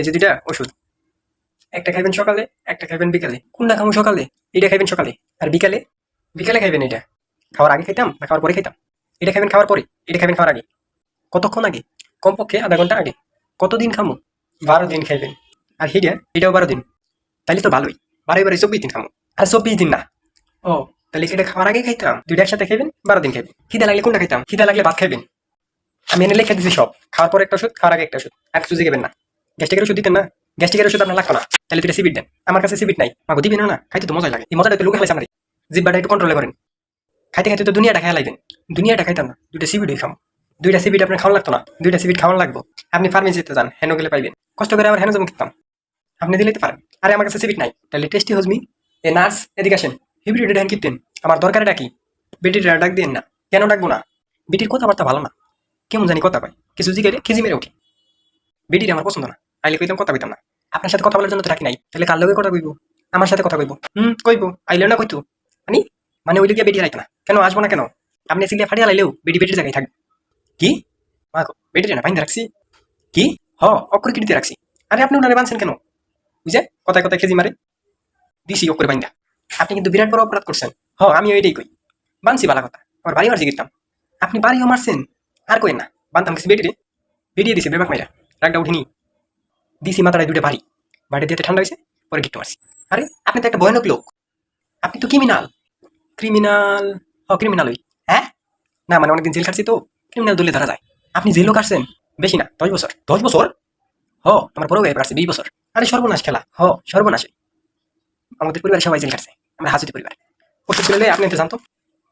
এই যে দুইটা ওষুধ একটা খাইবেন সকালে একটা খাইবেন বিকালে। কোনটা খাব সকালে? এটা খাইবেন সকালে। আর বিকালে? বিকালে খাইবেন এটা। খাওয়ার আগে খাইতাম না খাওয়ার পরে খাইতাম? এটা খাইবেন খাওয়ার পরে? এটা খাইবেন খাওয়ার আগে? কতক্ষণ আগে? কমপক্ষে আধা ঘণ্টা আগে। কতদিন খামো? বারো দিন খাইবেন। আর হিডিয়া এটাও বারো দিন। তাহলে তো ভালোই। বারো বারে চব্বিশ দিন খামো। আর চব্বিশ দিন না। ও। তাহলে এটা খাওয়ার আগে খাইতাম দুইটা একসাথে খাইবেন বারো দিন খাইবেন। খিদা লাগলে কোনটা খাইতাম? খিদা লাগলে ভাত খাইবেন। আমি এনে লিখে দিচ্ছি সব। খাওয়ার পরে একটা ওষুধ খাওয়ার আগে একটা ওষুধ। এক সুজি খাবেন না। গ্যাস্ট্রিকের ওষুধ দিতেন না। গ্যাস্ট্রিকের ওষুধ আপনার লাগতো না। তাহলে দুইটা সিবিট দেন। আমার কাছে সিবিট নাই। আমাকে দিবেন না খাইতে তো মজাই লাগে। এই মজাটা তো লুকে খাইছে আমার। জিব্বাটা একটু কন্ট্রোল করেন। খাইতে খাইতে তো দুনিয়াটা খাই লাগবেন দুনিয়াটা খাইতাম না। দুইটা সিবিটই খাম। দুইটা সিবিট আপনার খাওয়া লাগতো না। দুইটা সিবিট খাওয়ান লাগবো। আপনি ফার্মেসিতে যান, হেন গেলে পাইবেন। কষ্ট করে আবার হেন জমা খেতাম আপনি দিলে পারেন। আরে আমার কাছে সিবিট নাই। তাহলে টেস্টি হজমি এ নার্স এদিকে আসেন। হিবিডিটা ধ্যান কিনতেন আমার দরকারে ডাকি বেটিটা ডাক দিন না। কেন ডাকবো না? বেটির কথাবার্তা ভালো না। কেমন জানি কথা পাই কিছু জিগাইলে খিজি মেরে উঠি। বেটির আমার পছন্দ না। আইলে কইতাম কথা কইতাম না। আপনার সাথে কথা বলার জন্য তো রাখি নাই তাহলে কার লগে কথা কইব? আমার সাথে কথা কইব। হুম, কইব আইলে না কইতো? আনি মানে ওই লোকিয়া বেটি রাখে না। কেন, আসব না কেন? আপনি সিলিয়া ফাটিয়া লাইলেও বেটি বেটির জায়গায় থাকবে। কি? মা গো, বেটির না, বাইন্দা রাখছি। কি? হ, অক্ষর কিটিতে রাখছি। আরে আপনি ওনারে বানছেন কেন? বুঝে কথায় কথায় খেজি মারে। দিছি অক্ষর বাইন্দা। আপনি কিন্তু বিরাট বড় অপরাধ করছেন। হ আমি ওইটাই কই। বানছি বালা কথা, আমার বাড়ি মারছি গিরতাম আপনি বাড়িও মারছেন, আর কই না। বানতাম কিছু বেটি রে বেরিয়ে দিছে বেবাক মাইরা। রাগটা উঠিনি। দিছি মাথায় দুটো বাড়ি। বাড়ি দিয়ে ঠান্ডা হয়েছে, পরে গিট্টু মারছি আরে, আপনি তো একটা ভয়ানক লোক। আপনি তো ক্রিমিনাল ক্রিমিনাল হ ক্রিমিনাল ওই। হ্যাঁ? না মানে অনেকদিন জেল খাটছি তো ক্রিমিনাল দলে ধরা যায়। আপনি জেলও কাটছেন বেশি না, দশ বছর। দশ বছর? হ আমার বড় গায়ে কাটছে বিশ বছর। আরে, সর্বনাশ খেলা। হ সর্বনাশ আমাদের পরিবারে সবাই জেল কাটছে আমরা হাজুতি পরিবার। ওষুধ পেলে আপনি তো জানতো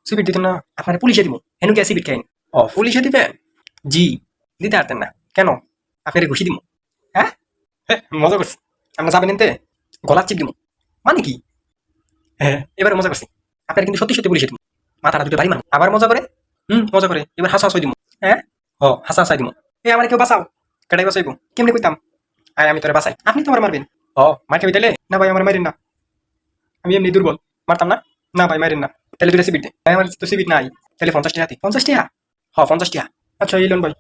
সিবিট দিতেন না, আপনার পুলিশে দিব হেন কে সিবিট খাইন ও, পুলিশে দিবেন? জি। দিতে পারতেন না। কেন? আপনার ঘুষি দিব হ্যাঁ, মজা করছি। আমরা যাবেন এনতে গলার চিপ দিব মানে কি? হ্যাঁ। এবারে মজা করছি। আপনার কিন্তু সত্যি সত্যি পুলিশে দিব মাথাটা দুটো বাড়ি মারো আবার মজা করে? হুম মজা করে। এবার হাসা হাসাই দিব হ্যাঁ? ও হাসা হাসাই দিব এ আমার কেউ বাঁচাও। কেটাই বাঁচাইবো? কেমনি কইতাম? আয় আমি তোরে বাঁচাই। আপনি তো আমার মারবেন। ও মাঠে হইতালে না ভাই আমার মারেন না। আমি এমনি দুর্বল। মারতাম না? না ভাই মারেন না। তাহলে দুটো সিবিট দে। আমার তো সিবিট নাই। তাহলে পঞ্চাশ টাকা পঞ্চাশ টাকা হ পঞ্চাশ টাকা আচ্ছা এই লোন ভাই।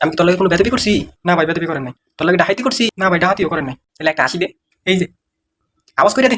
আমি তোর লাগে কোনো ব্যথাপি করছি? না ভাই ব্যথাপি করেন নাই। তোর লাগে ডাহাতি করছি? না ভাই ডাহাতিও করেন নাই। তাহলে একটা আসি দে। এই যে, আওয়াজ করে দে।